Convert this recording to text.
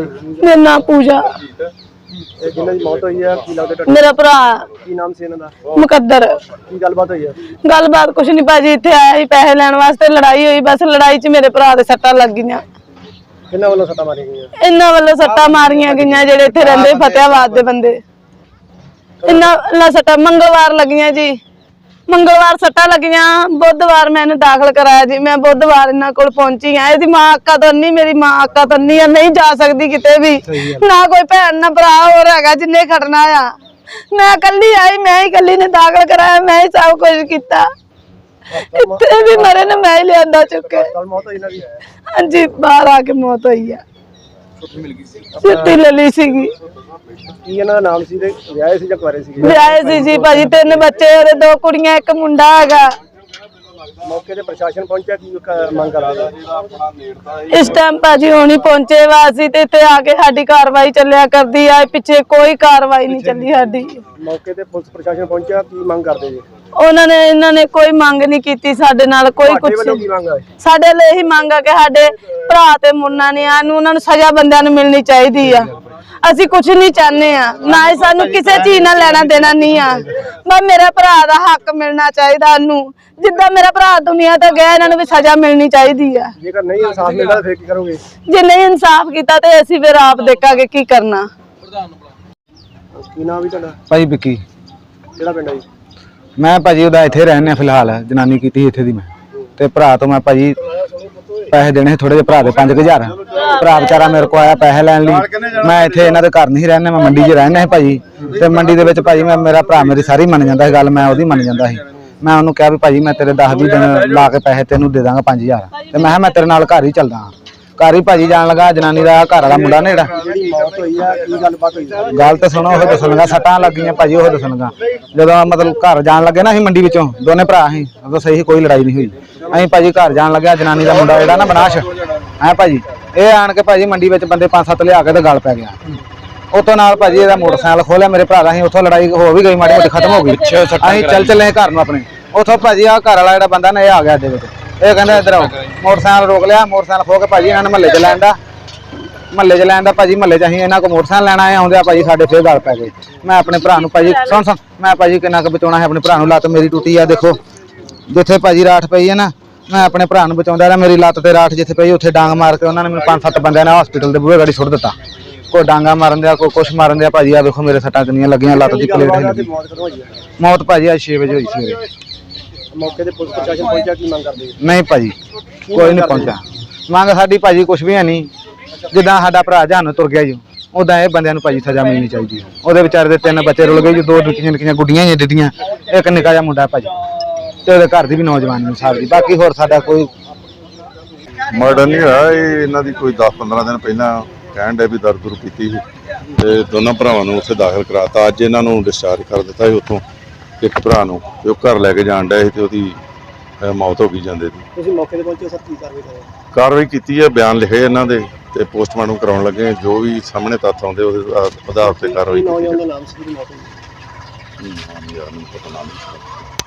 ਮੇਰਾ ਨਾਮ ਪੂਜਾ। ਇਹ ਜਿਨ੍ਹਾਂ ਦੀ ਮੌਤ ਹੋਈ ਹੈ ਕੀ ਲੱਗਦਾ ਤੁਹਾਡਾ ਮੇਰਾ ਭਰਾ। ਕੀ ਨਾਮ ਸੀ ਇਹਨਾਂ ਦਾ? ਮੁਕੱਦਰ। ਕੀ ਗੱਲਬਾਤ ਹੋਈ ਹੈ ਗੱਲਬਾਤ ਕੁਛ ਨਹੀਂ ਭਾਜੀ ਇੱਥੇ ਆਇਆ ਸੀ ਪੈਸੇ ਲੈਣ ਵਾਸਤੇ ਲੜਾਈ ਹੋਈ ਬਸ ਲੜਾਈ 'ਚ ਮੇਰੇ ਭਰਾ ਦੇ ਸੱਟਾਂ ਲੱਗ ਗਈਆਂ। ਕਿੰਨਾਂ ਵੱਲੋਂ ਸੱਟਾਂ ਮਾਰੀਆਂ ਗਈਆਂ? ਇਹਨਾਂ ਵੱਲੋਂ ਸੱਟਾਂ ਮਾਰੀਆਂ ਗਈਆਂ ਜਿਹੜੇ ਇੱਥੇ ਰਹਿੰਦੇ ਫਤਿਆਬਾਦ ਦੇ ਬੰਦੇ। ਇਹਨਾਂ ਵੱਲੋਂ ਸੱਟਾਂ ਮੰਗਲਵਾਰ ਲੱਗੀਆਂ ਜੀ। ਮੰਗਲਵਾਰ ਸੱਟਾਂ ਲੱਗੀਆਂ ਬੁੱਧਵਾਰ ਮੈਂ ਇਹਨੂੰ ਦਾਖਲ ਕਰਾਇਆ ਜੀ ਮੈਂ ਬੁੱਧਵਾਰ ਇਹਨਾਂ ਕੋਲ ਪਹੁੰਚੀ ਆ ਇਹਦੀ ਮਾਂ ਅੱਕਾ ਤੋਂ ਨਹੀਂ ਮੇਰੀ ਮਾਂ ਅੱਕਾ ਤੋਂ ਨਹੀਂ ਆ ਨਹੀਂ ਜਾ ਸਕਦੀ ਕਿਤੇ ਵੀ। ਨਾ ਕੋਈ ਭੈਣ ਨਾ ਭਰਾ ਹੋਰ ਹੈਗਾ ਜਿੰਨੇ ਖੜਨਾ ਆ। ਮੈਂ ਇਕੱਲੀ ਆਈ ਮੈਂ ਹੀ ਇਕੱਲੀ ਨੇ ਦਾਖਲ ਕਰਾਇਆ ਮੈਂ ਹੀ ਸਭ ਕੁਝ ਕੀਤਾ। ਇੱਥੇ ਵੀ ਮਰੇ ਨੇ ਮੈਂ ਹੀ ਲਿਆਂਦਾ ਚੁੱਕੇ ਹਾਂਜੀ ਬਾਹਰ ਆ ਕੇ ਮੌਤ ਹੋਈ ਆ। ਛੁੱਟੀ ਲੈ ਲਈ ਸੀਗੀ। ਕੀ ਇਹਨਾਂ ਦਾ ਨਾਮ ਸੀ ਤੇ ਵਿਆਹੇ ਸੀ ਜਾਂ ਕੁਆਰੇ ਸੀਗੇ? ਵਿਆਹੇ ਸੀ ਜੀ ਭਾਜੀ ਤਿੰਨ ਬੱਚੇ ਉਹਦੇ ਦੋ ਕੁੜੀਆਂ ਇੱਕ ਮੁੰਡਾ ਹੈਗਾ। ਮੌਕੇ ਤੇ ਪ੍ਰਸ਼ਾਸਨ ਪਹੁੰਚਿਆ ਕੀ ਕ- ਮੰਗ ਕਰਾਂਗਾ ਇਸ ਟਾਈਮ ਭਾਜੀ ਹੁਣ ਹੀ ਪਹੁੰਚੇ ਵਾ ਅਸੀਂ ਤੇ ਇੱਥੇ ਆ ਕੇ ਸਾਡੀ ਕਾਰਵਾਈ ਚੱਲਿਆ ਕਰਦੀ ਆ। ਪਿੱਛੇ ਕੋਈ ਕਾਰਵਾਈ ਨਹੀਂ ਚੱਲੀ ਸਾਡੀ। ਮੌਕੇ ਤੇ ਪੁਲਿਸ ਪ੍ਰਸ਼ਾਸਨ ਪਹੁੰਚਿਆ ਕੀ ਮੰਗ ਕਰਦੇ ਜੀ? ਉਹਨਾਂ ਨੇ ਇਹਨਾਂ ਨੇ ਕੋਈ ਮੰਗ ਨਹੀਂ ਕੀਤੀ ਸਾਡੇ ਨਾਲ ਕੋਈ ਤੁਹਾਡੇ ਕੁਛ ਵੱਲੋਂ ਕੀ ਮੰਗ ਹੈ ਸਾਡੇ ਲਈ ਇਹੀ ਮੰਗ ਆ ਕਿ ਸਾਡੇ ਭਰਾ ਤੇ ਮੁੰਨਾ ਨੇ ਆ ਨੂੰ ਉਹਨਾਂ ਨੂੰ ਸਜ਼ਾ ਬੰਦਿਆਂ ਨੂੰ ਮਿਲਣੀ ਚਾਹੀਦੀ ਆ। ਅਸੀਂ ਕੁਝ ਨਹੀਂ ਚਾਹੁੰਦੇ ਆ। ਨਾ ਹੀ ਸਾਨੂੰ ਕਿਸੇ ਚੀਜ਼ ਨਾਲ ਲੈਣਾ ਦੇਣਾ ਨਹੀਂ ਆ। ਬਸ ਮੇਰੇ ਭਰਾ ਦਾ ਹੱਕ ਮਿਲਣਾ ਚਾਹੀਦਾ ਨੂੰ ਜਿੱਦਾਂ ਮੇਰਾ ਭਰਾ ਦੁਨੀਆ ਤੋਂ ਗਿਆ ਇਹਨਾਂ ਨੂੰ ਵੀ ਸਜ਼ਾ ਮਿਲਣੀ ਚਾਹੀਦੀ ਆ। ਜੇਕਰ ਨਹੀਂ ਇਨਸਾਫ ਮਿਲਦਾ ਫਿਰ ਕੀ ਕਰੋਗੇ? ਜੇ ਨਹੀਂ ਇਨਸਾਫ ਕੀਤਾ ਤੇ ਅਸੀਂ ਫਿਰ ਆਪ ਦੇਖਾਂਗੇ ਕੀ ਕਰਨਾ। ਕੀ ਨਾਮ ਵੀ ਤੁਹਾਡਾ? ਭਾਈ ਵਿੱਕੀ। ਕਿਹੜਾ ਪਿੰਡ ਹੈ ਜੀ? ਮੈਂ ਭਾਜੀ ਉਹਦਾ ਇੱਥੇ ਰਹਿੰਦੇ ਫਿਲਹਾਲ। ਜਨਾਨੀ ਕੀਤੀ ਇੱਥੇ ਦੀ ਮੈਂ। ਤੇ ਭਰਾ ਤੋਂ ਮੈਂ ਭਾਜੀ ਪੈਸੇ ਦੇਣੇ ਥੋੜੇ ਜਿਹੇ ਭਰਾ ਦੇ 5000 ਭਰਾ ਵਿਚਾਰਾ ਮੇਰੇ ਕੋਲ ਆਇਆ ਪੈਸੇ ਲੈਣ ਲਈ। ਮੈਂ ਇੱਥੇ ਇਹਨਾਂ ਦੇ ਘਰ ਨਹੀਂ ਰਹਿੰਦਾ, ਮੈਂ ਮੰਡੀ 'ਚ ਰਹਿੰਦਾ ਸੀ ਭਾਜੀ। ਤੇ ਮੰਡੀ ਦੇ ਵਿੱਚ ਭਾਜੀ ਮੈਂ ਮੇਰਾ ਭਰਾ ਮੇਰੀ ਸਾਰੀ ਮੰਨ ਜਾਂਦਾ ਸੀ, ਗੱਲ ਮੈਂ ਉਹਦੀ ਮੰਨ ਜਾਂਦਾ ਸੀ। ਮੈਂ ਉਹਨੂੰ ਕਿਹਾ ਵੀ ਭਾਜੀ ਮੈਂ ਤੇਰੇ 10 20 ਦਿਨ ਲਾ ਕੇ ਪੈਸੇ ਤੈਨੂੰ ਦੇ ਦਾਂਗਾ 5000 ਤੇ ਮੈਂ ਕਿਹਾ ਮੈਂ ਤੇਰੇ ਨਾਲ ਘਰ ਹੀ ਚੱਲਦਾ ਹਾਂ। ਘਰ ਹੀ ਭਾਜੀ ਜਾਣ ਲੱਗਾ ਜਨਾਨੀ ਦਾ ਘਰ ਵਾਲਾ ਮੁੰਡਾ ਨੇ ਜਿਹੜਾ ਜਿਹੜੀ ਮੌਤ ਹੋਈ ਆ ਕੀ ਗੱਲਬਾਤ ਹੋਈ ਹੈ ਗੱਲ ਤੇ ਸੁਣੋ ਉਹ ਦੱਸਣ ਲੱਗਾ ਸੱਟਾਂ ਲੱਗੀਆਂ ਭਾਜੀ ਉਹ ਦੱਸਣ ਲੱਗਾ। ਜਦੋਂ ਮਤਲਬ ਘਰ ਜਾਣ ਲੱਗੇ ਨਾ ਅਸੀਂ ਮੰਡੀ ਵਿੱਚੋਂ ਦੋਨੇ ਭਰਾ ਸੀ ਉਦੋਂ ਸਹੀ ਕੋਈ ਲੜਾਈ ਨਹੀਂ ਹੋਈ। ਅਸੀਂ ਭਾਜੀ ਘਰ ਜਾਣ ਲੱਗਿਆ ਜਨਾਨੀ ਦਾ ਮੁੰਡਾ ਜਿਹੜਾ ਨਾ ਬਨਾਸ਼ ਹੈ ਭਾਜੀ ਇਹ ਆਣ ਕੇ ਭਾਜੀ ਮੰਡੀ ਵਿੱਚ ਬੰਦੇ ਪੰਜ ਸੱਤ ਲਿਆ ਕੇ ਤੇ ਗੱਲ ਪੈ ਗਿਆ। ਉਤੋਂ ਨਾਲ ਭਾਜੀ ਇਹਦਾ ਮੋਟਰਸਾਈਕਲ ਖੋਲਿਆ ਮੇਰੇ ਭਰਾ ਦਾ ਅਸੀਂ ਉੱਥੋਂ ਲੜਾਈ ਹੋ ਵੀ ਗਈ ਮਾੜੀ ਮੋਟੀ ਖਤਮ ਹੋ ਗਈ। ਅਸੀਂ ਚੱਲ ਚੱਲੇ ਘਰ ਨੂੰ ਆਪਣੇ। ਉੱਥੋਂ ਭਾਜੀ ਆ ਘਰ ਵਾਲਾ ਜਿਹੜਾ ਬੰਦਾ ਨਾ ਇਹ ਆ ਗਿਆ ਅੱਡੇ ਵਿੱਚ। ਇਹ ਕਹਿੰਦਾ ਇੱਧਰ ਆਓ। ਮੋਟਰਸਾਈਕਲ ਰੋਕ ਲਿਆ, ਮੋਟਰਸਾਈਕਲ ਖੋ ਕੇ ਭਾਜੀ ਇਹਨਾਂ ਨੇ ਮਹੱਲੇ 'ਚ ਲੈਣ ਦਾ। ਮਹੱਲੇ 'ਚ ਲੈਣ ਦਾ ਭਾਜੀ ਮਹੱਲੇ 'ਚ ਅਸੀਂ ਇਹਨਾਂ ਕੋ ਮੋਟਰਸਾਈਕਲ ਲੈਣਾ ਆਏ ਆਉਂਦੇ ਆ ਭਾਜੀ ਸਾਡੇ ਫੇਰ ਗੱਲ ਪੈ ਗਈ। ਮੈਂ ਆਪਣੇ ਭਰਾ ਨੂੰ ਭਾਜੀ, ਸੁਣ ਸੁਣ, ਮੈਂ ਭਾਜੀ ਕਿੰਨਾ ਕੁ ਬਚਾਉਣਾ ਹੈ, ਆਪਣੇ ਭਰਾ ਨੂੰ ਲੱਤ ਮੇਰੀ ਟੁੱਟੀ ਆ, ਦੇਖੋ। ਜਿੱਥੇ ਭਾਜੀ ਰਾਠ ਪਈ ਹੈ ਨਾ, ਮੈਂ ਆਪਣੇ ਭਰਾ ਨੂੰ ਬਚਾਉਂਦਾ ਰਿਹਾ, ਮੇਰੀ ਲੱਤ ਤੇ ਰਾਠ ਜਿੱਥੇ ਪਈ, ਉੱਥੇ ਡਾਂਗ ਮਾਰ ਕੇ ਉਹਨਾਂ ਨੇ ਮੈਨੂੰ ਪੰਜ ਸੱਤ ਬੰਦਿਆਂ ਨੇ ਹਸਪੀਟਲ ਦੇ ਬੂਹੇ ਗਾੜੀ ਸੁੱਟ ਦਿੱਤਾ। ਕੋਈ ਡਾਂਗਾ ਮਾਰਨ ਦਿਆ, ਕੋਈ ਕੁਛ ਮਾਰਨ ਦਿਆ, ਭਾਜੀ ਆ ਵੇਖੋ ਮੇਰੇ ਸੱਟਾਂ ਕਿੰਨੀਆਂ ਲੱਗੀਆਂ, ਲੱਤ ਦੀ ਪਲੇਟ ਗੱਲਬਾਤ ਹਿੱਲ ਗਈ ਮੌਤ ਕਦੋਂ ਹੋਈ ਭਾਜੀ ਅੱਜ 6 ਵਜੇ ਹੋਈ ਸਵੇਰੇ ਮੌਕੇ ਤੇ ਪੁਲਿਸ ਪ੍ਰਸ਼ਾਸਨ ਪਹੁੰਚਿਆ ਕੀ ਮੰਗ ਕਰਦੇ ਜੀ ਨਹੀਂ ਭਾਜੀ ਕੋਈ ਨਹੀਂ ਪਹੁੰਚਿਆ। ਮੰਗ ਸਾਡੀ ਭਾਜੀ ਕੁਛ ਵੀ ਹੈ ਨਹੀਂ। ਜਿੱਦਾਂ ਸਾਡਾ ਭਰਾ ਜਾਨ ਤੁਰ ਗਿਆ ਜੀ ਉਦਾਂ ਇਹ ਬੰਦਿਆਂ ਨੂੰ ਭਾਜੀ ਸਜ਼ਾ ਮਿਲਣੀ ਚਾਹੀਦੀ ਹੈ। ਉਹਦੇ ਵਿਚਾਰੇ ਦੇ ਤਿੰਨ ਬੱਚੇ ਰੁਲ ਗਏ ਜੀ ਦੋ ਨਿੱਕੀਆਂ ਨਿੱਕੀਆਂ ਗੁੱਡੀਆਂ ਹੀ ਦਿੱਤੀਆਂ ਇੱਕ ਨਿੱਕਾ ਜਿਹਾ ਮੁੰਡਾ ਭਾਜੀ ਤੇ ਉਹਦੇ ਘਰ ਦੀ ਵੀ ਨੌਜਵਾਨ ਨੂੰ ਸਾਹਿਬ ਦੀ ਬਾਕੀ ਹੋਰ ਸਾਡਾ ਕੋਈ ਮਰਡਰ ਨਹੀਂ ਹੋਇਆ ਇਹ ਇਹਨਾਂ ਦੀ ਕੋਈ 10-15 ਦਿਨ ਪਹਿਲਾਂ ਕਹਿਣ ਡੇ ਵੀ ਦਰਦ ਦੁਰ ਕੀਤੀ ਸੀ। ਤੇ ਦੋਨਾਂ ਭਰਾਵਾਂ ਨੂੰ ਉੱਥੇ ਦਾਖਲ ਕਰਾਤਾ। ਅੱਜ ਇਹਨਾਂ ਨੂੰ ਡਿਸਚਾਰਜ ਕਰ ਦਿੱਤਾ ਸੀ ਉੱਥੋਂ। ਇੱਕ ਭਰਾ ਨੂੰ ਤੇ ਉਹ ਘਰ ਲੈ ਕੇ ਜਾਣ ਡਿਆ ਸੀ ਤੇ ਉਹਦੀ ਅਹ, ਮੌਤ ਹੋ ਗਈ ਜਾਂਦੇ ਦੀ ਤੁਸੀਂ ਮੌਕੇ ਤੇ ਪਹੁੰਚੇ ਸਰ ਕੀ ਕਾਰਵਾਈ ਕਰੋਗੇ ਕਾਰਵਾਈ ਕੀਤੀ ਹੈ ਬਿਆਨ ਲਿਖੇ ਇਹਨਾਂ ਦੇ ਤੇ ਪੋਸਟਮਾਰਟਮ ਕਰਾਉਣ ਲੱਗੇ ਹਾਂ। ਜੋ ਵੀ ਸਾਹਮਣੇ ਤੱਥ ਆਉਂਦੇ ਉਹਦੇ ਆਧਾਰ ਤੇ ਕਾਰਵਾਈ ਕੀਤੀ ਨੌਜਵਾਨ ਦਾ ਨਾਮ ਸੀ ਜਿਹਦੀ ਮੌਤ ਹੋਈ ਜਾਊਗੀ। ਨਾਮ ਯਾਰ ਮੈਨੂੰ ਪਤਾ ਨਾਮ ਨਹੀਂ